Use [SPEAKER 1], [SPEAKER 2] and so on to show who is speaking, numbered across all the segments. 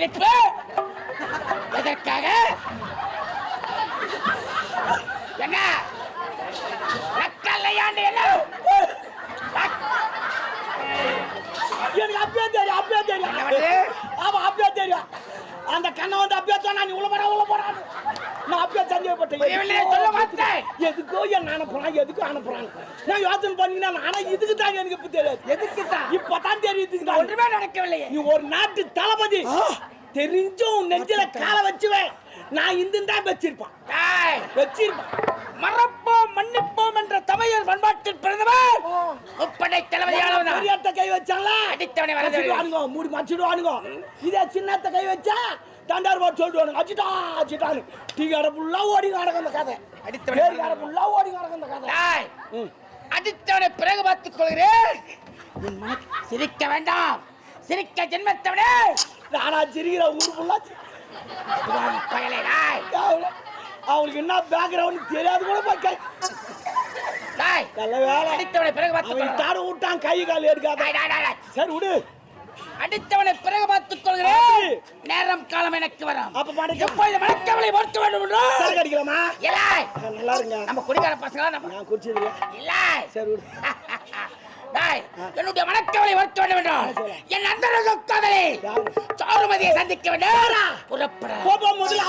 [SPEAKER 1] சிரிப்பு எதற்காக? என்ன? நக்கல்லையாண்டு என்ன?
[SPEAKER 2] எனக்கு அப்பயே தெரியும் அப்பயே தெரியும்? ஆமா அப்பயே தெரியும். அந்த கண்ணை வந்து அப்பயே சொன்னா நீ உள்ள போற உள்ள போறான்னு நான் அப்பயே சந்தேகப்பட்டேன்
[SPEAKER 1] சொல்ல மாட்டேன்.
[SPEAKER 2] எதுக்கோ என்ன அனுப்புறான் எதுக்கோ அனுப்புறான் நான் யோசனை பண்ணீங்கன்னா ஆனா இதுக்கு தான் எனக்கு இப்ப தெரியாது.
[SPEAKER 1] எதுக்கு தான்?
[SPEAKER 2] இப்பதான் தெரியும் இதுக்கு தான்
[SPEAKER 1] ஒன்றுமே நடக்கவில்லையே.
[SPEAKER 2] நீ ஒரு நாட்டு தளபதி. தெரிஞ்சும் நெஞ்சில காலை வச்சுவேன் நான் இந்த தான் வச்சிருப்பான் வச்சிருப்பான்.
[SPEAKER 1] மறப்போம் மன்னிப்போம் என்ற தமிழர் பண்பாட்டில் பிறந்தவர் முப்படை தலைவலியாளவன்
[SPEAKER 2] பெரியத்த கை வச்சால
[SPEAKER 1] அடித்தவனை வரது
[SPEAKER 2] அடிச்சிடுவானுங்க மூடி மடிச்சிடுவானுங்க இதே சின்னத்த கை வச்சா தண்டார் போட்டு சொல்லிடுவானுங்க அடிச்சிட்டா அடிச்சிட்டானு டீ கடை ஃபுல்லா ஓடி நடக்கும் அந்த கதை.
[SPEAKER 1] அடித்தவனை
[SPEAKER 2] கடை ஃபுல்லா ஓடி நடக்கும் அந்த கதை.
[SPEAKER 1] அடித்தவனை பிறகு பார்த்துக் கொள்கிறேன். சிரிக்க வேண்டாம். சிரிக்க ஜென்மத்தவனே.
[SPEAKER 2] நானா சிரிக்கிற ஊர் ஃபுல்லா. அவங்களுக்கு என்ன பேக்ரவுண்ட் தெரியாது கூட பார்க்க
[SPEAKER 1] டேய்,
[SPEAKER 2] நல்ல வேலை.
[SPEAKER 1] அடித்தவனை பிறகு கொள்கிறேன்.
[SPEAKER 2] தாடு விட்டான் கை கால் எடுக்காத. சரி விடு.
[SPEAKER 1] அடித்தவனை பிறகு பார்த்துக் கொள்கிறேன். நேரம் காலம் எனக்கு வரும்.
[SPEAKER 2] அப்ப மடக்க.
[SPEAKER 1] எப்பொழுது மணக்கவலை பொறுக்க வேண்டும் என்றோ?
[SPEAKER 2] சரக்கு அடிக்கலாமா?
[SPEAKER 1] இல்லை.
[SPEAKER 2] நல்லா இருங்க.
[SPEAKER 1] நம்ம குடிகார பசங்க நம்ம
[SPEAKER 2] நான் குடிச்சது
[SPEAKER 1] இல்லை.
[SPEAKER 2] சரி விடு.
[SPEAKER 1] டேய், என்னுடைய மணக்கவலை பொறுக்க வேண்டும் என்றோ என் நண்பர்கள் காதலை? சாருமதியை சந்திக்க வேண்டும். புறப்பட
[SPEAKER 2] முதல்ல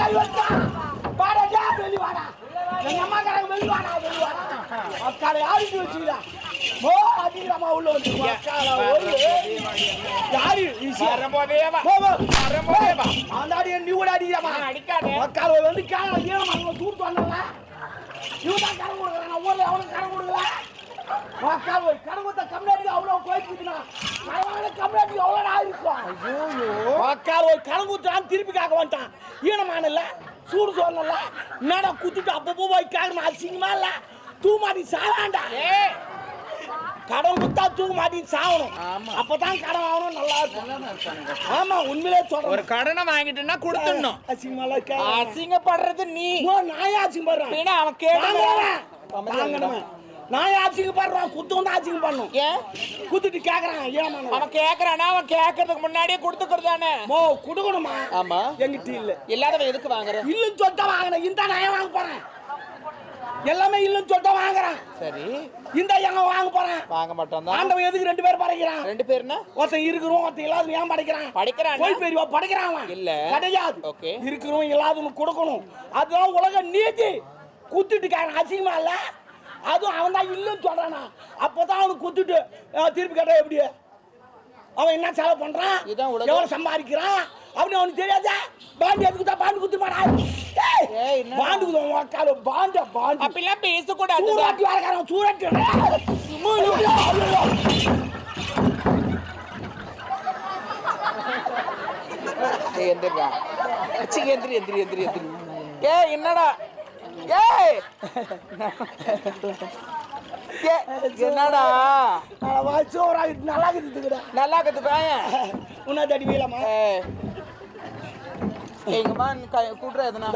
[SPEAKER 2] கை வச்சா. பாடா வெளிவாடா. எங்க அம்மா வெளிவாடா வெளிவாடா. அக்கால யாருக்கு வச்சுக்கிறா. ஓ அதிகமா உள்ள வந்து அக்கால ஒரு யாரு? ஈஸியா? போ, போ. அந்த அடி நீ கூட அடிக்கிறாமா அக்கால வந்து கால ஏன் அவங்க தூட்டு வந்தாங்க இவன் தான் கடன் கொடுக்குறான். ஊர்ல அவனுக்கு கடன் கொடுக்கல. அக்கால போய் கடன் கொடுத்த கம்யூனிட்டி அவ்வளவு போயிட்டுனா பரவாயில்ல கம்யூனிட்டி எவ்வளோ இருக்கும்? அக்கால போய் கடன் கொடுத்தான் திருப்பி காக்க மாட்டான். ஈனமான இல்ல சூடு சொன்னல என்னடா குத்துட்டு அப்பப்போ போய் கேட்கணும் அசிங்கமா இல்ல? தூமாடி சாவாண்டா கடன் கொடுத்தா தூக்க மாட்டி சாவணும் அப்பதான் கடன் ஆகணும் நல்லா இருக்கும். ஆமா உண்மையிலே சொல்றேன்.
[SPEAKER 3] ஒரு கடனை வாங்கிட்டுன்னா கொடுத்துடணும்.
[SPEAKER 2] அசிங்கமா இல்ல கே-
[SPEAKER 3] அசிங்கப்படுறது நீ.
[SPEAKER 2] நான் அசிங்கப்படுறேன்.
[SPEAKER 3] அவன்.
[SPEAKER 2] வாங்கணுமே. நான் அசிங்கப்படுறேன் குத்து வந்து அசிங்கம் பண்ணும்
[SPEAKER 3] ஏன்
[SPEAKER 2] குத்துட்டு கேக்குறான் ஏமானவன்
[SPEAKER 3] அவன் கேக்குறானா? அவன் கேக்குறதுக்கு முன்னாடியே கொடுத்துக்கிறதானே
[SPEAKER 2] மோ குடுக்கணுமா?
[SPEAKER 3] ஆமா.
[SPEAKER 2] எங்கிட்ட இல்ல.
[SPEAKER 3] இல்லாதவன் எதுக்கு வாங்குற?
[SPEAKER 2] இல்லுன்னு சொல்லிட்டு வாங்கினேன் இந்த நான் வாங்க போறேன். எல்லாமே இல்லுன்னு சொல்லிட்டு வாங்குறேன்.
[SPEAKER 3] சரி.
[SPEAKER 2] இந்த எங்க வாங்க போறேன்.
[SPEAKER 3] வாங்க மாட்டோம் தான்.
[SPEAKER 2] ஆண்டவன் எதுக்கு ரெண்டு பேர் படைக்கிறான்?
[SPEAKER 3] ரெண்டு பேர்னா
[SPEAKER 2] ஒருத்தன் இருக்கிறோம் ஒருத்தன் இல்லாத ஏன் படைக்கிறான்?
[SPEAKER 3] படிக்கிறானா?
[SPEAKER 2] போய் பெரியவா படைக்கிறான்.
[SPEAKER 3] இல்ல.
[SPEAKER 2] கிடையாது.
[SPEAKER 3] Okay.
[SPEAKER 2] இருக்கிறோம் இல்லாதவனுக்கு கொடுக்கணும். அதுதான் உலக நீதி. குத்துட்டுக்காரன் அசிங்கமா இல்ல? அதுவும் அவன் தான் இல்லைன்னு சொல்றானா. அப்பதான் அவனுக்கு குத்துட்டு திருப்பி கேட்டா எப்படி? அவன் என்ன செலவு
[SPEAKER 3] உலகம்.
[SPEAKER 2] எவ்வளவு சம்பாதிக்கிறான்? அப்படின்னு அவனுக்கு தெரியாதா? பாண்டு எதுக்கு தான் பாண்டு குத்து மாடா? பாண்டு குத்து உக்கால பாண்ட பாண்டு.
[SPEAKER 3] அப்படிலாம் பேசக்கூடாது.
[SPEAKER 2] சூறாட்டி வரக்காரன் சூறாட்டி
[SPEAKER 3] எந்திரிடா. அச்சி, எந்திரி எந்திரி எந்திரி எந்திரி. ஏய் என்னடா? ஏய்! என்னடா?
[SPEAKER 2] சோறா நல்லா இருக்குதுடா
[SPEAKER 3] நல்லா கத்து பையன்
[SPEAKER 2] உன்னை தடி வீலமா
[SPEAKER 3] எங்கம்மா கூட்டுற எதுனா.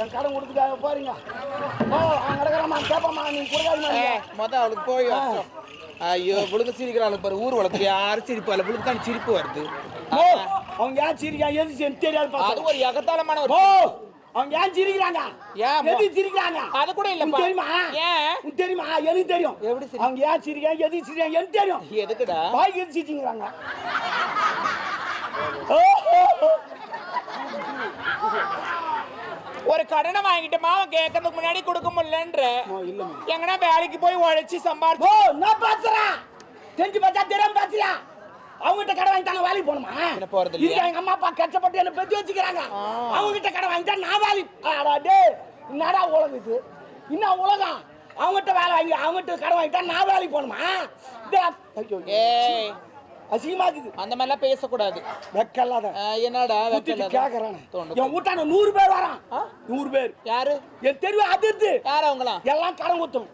[SPEAKER 2] என் கடன் கொடுத்துட்டாங்க பாருங்க.
[SPEAKER 3] மொத அவளுக்கு போய். ஐயோ புழுக்க சிரிக்கிறாள் பாரு ஊர் வளர்த்து யாரும் சிரிப்பு புழுக்கு தான் சிரிப்பு வருது.
[SPEAKER 2] ஓ அவங்க ஏன் சிரிக்கா எது தெரியாது
[SPEAKER 3] அது ஒரு எகத்தாளமான ஒரு
[SPEAKER 2] ஓ அவங்க ஏன் சிரிக்கிறாங்க?
[SPEAKER 3] ஏன்
[SPEAKER 2] எதுக்கு சிரிக்கிறாங்க?
[SPEAKER 3] அது கூட.
[SPEAKER 2] உனக்கு தெரியுமா?
[SPEAKER 3] ஏன்?
[SPEAKER 2] உனக்கு தெரியுமா? எனக்கு தெரியும்.
[SPEAKER 3] எப்படி
[SPEAKER 2] அவங்க ஏன் சிரிக்கிறாங்க எதுக்கு சிரிக்கிறாங்க? எனக்கு தெரியும்.
[SPEAKER 3] எதுக்குடா?
[SPEAKER 2] வாய்க்கு எது சிரிச்சுங்கிறாங்க?
[SPEAKER 3] ஒரு கடனை வாங்கிட்டோமா? அவன் கேட்கறதுக்கு முன்னாடி கொடுக்க முடியலன்ற. எங்கன்னா வேலைக்கு போய் உழைச்சி சம்பாரிச்சு
[SPEAKER 2] ஓ நான் பேசுறேன். தெரிஞ்சு பார்த்தா தெரியாம பேசுறியா? அவங்ககிட்ட கடை வாங்கிட்டாங்க வேலைக்கு போகணுமா?
[SPEAKER 3] என்ன போறது?
[SPEAKER 2] இதுக்கு எங்க அம்மா அப்பா கஷ்டப்பட்டு என்ன பெற்று வச்சுக்கிறாங்க. அவங்ககிட்ட கடை வாங்கிட்டா நான் வேலைக்கு டேய் என்னடா உலகம் இது? என்ன உலகம்? அவங்ககிட்ட வேலை வாங்கி அவங்ககிட்ட கடை வாங்கிட்டா நான் வேலைக்கு போகணுமா? அசிங்கமா இருக்குது.
[SPEAKER 3] அந்த மாதிரிலாம் பேசக்கூடாது.
[SPEAKER 2] வெக்கல்லாத.
[SPEAKER 3] என்னடா
[SPEAKER 2] ஊத்திட்டு
[SPEAKER 3] வெக்கல
[SPEAKER 2] கேக்குறானே. என் வீட்டான நூறு பேர் வரான்? நூறு பேர்.
[SPEAKER 3] யாரு?
[SPEAKER 2] என் தெருவு அதிர்ந்து
[SPEAKER 3] யார் அவங்களாம்
[SPEAKER 2] எல்லாம் கடன் குத்தும்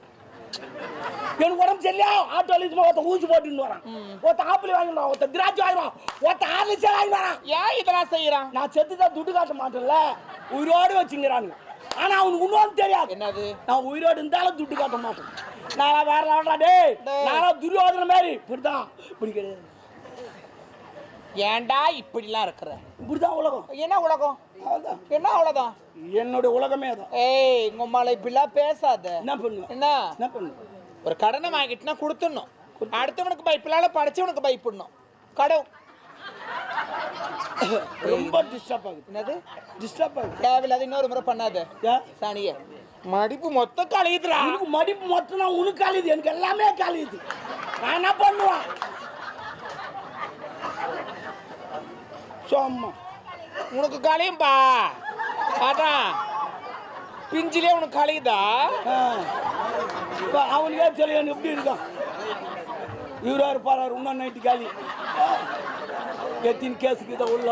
[SPEAKER 2] எனக்கு உடம்பு சரியா ஆட்டோல இது ஒருத்தன் ஊசி போட்டுன்னு வரான். ஒருத்தன் ஆப்பிள் வாங்கிட்டு வரான் ஒருத்தன் திராட்சை வாங்கிடுவான் ஒருத்தன் ஆர்லிஸே வாங்கிட்டு வரான்.
[SPEAKER 3] ஏன் இதெல்லாம் செய்யறான்?
[SPEAKER 2] நான் செத்து தான் துட்டு காட்ட மாட்டேன்ல. உயிரோடு வச்சுங்கிறானுங்க. ஆனா அவனுக்கு இன்னொன்று தெரியாது.
[SPEAKER 3] என்னது?
[SPEAKER 2] நான் உயிரோடு இருந்தாலும் துட்டு காட்ட மாட்டேன். நான் வேற லெவல்டா டேய்.
[SPEAKER 3] டேய்.
[SPEAKER 2] நான் துரியோதன மாதிரி. இப்படிதான். இப்படி கிடையாது.
[SPEAKER 3] ஏன்டா இப்படிலாம் இருக்கிற?
[SPEAKER 2] இப்படிதான் உலகம்.
[SPEAKER 3] என்ன உலகம்? என்ன அவ்வளவுதான்
[SPEAKER 2] என்னோட உலகமே தான்
[SPEAKER 3] ஏய் உங்க அம்மால இப்படிலாம் பேசாத.
[SPEAKER 2] என்ன பண்ணு
[SPEAKER 3] என்ன?
[SPEAKER 2] என்ன பண்ணு
[SPEAKER 3] ஒரு கடனை வாங்கிட்டுனா கொடுத்துடணும். அடுத்தவனுக்கு பயப்பில்லாத படிச்சவனுக்கு பயப்படணும். கடவு
[SPEAKER 2] ரொம்ப டிஸ்டர்ப் ஆகுது.
[SPEAKER 3] என்னது?
[SPEAKER 2] டிஸ்டர்ப் ஆகுது.
[SPEAKER 3] தேவையில்லாத இன்னொரு முறை பண்ணாத. சாணிய மடிப்பு மொத்தம் கழியுதுடா.
[SPEAKER 2] உனக்கு மடிப்பு மொத்தம்னா உனக்கு காலிது எனக்கு எல்லாமே காலிது நான் என்ன பண்ணுவேன்? சும்மா.
[SPEAKER 3] உனக்கு கழியும்பா அதான் பிஞ்சிலே உனக்கு கழியுதா
[SPEAKER 2] ஆ. இப்ப அவனுக்கே தெரியும் எப்படி இருக்கான்? இவரா இருப்பாரு? இன்னும் நைட்டு காலி. எத்தின் கேஸுக்கு இதை உள்ள.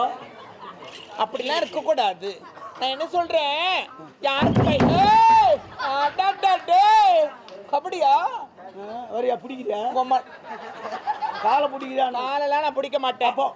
[SPEAKER 3] அப்படிலாம் இருக்கக்கூடாது. நான் என்ன சொல்றேன்? யாருக்கு கை. கபடியா?
[SPEAKER 2] வரியா பிடிக்கிறியா? காலை பிடிக்கிறான்
[SPEAKER 3] காலெல்லாம் நான் பிடிக்க மாட்டேன்.
[SPEAKER 2] அப்போ?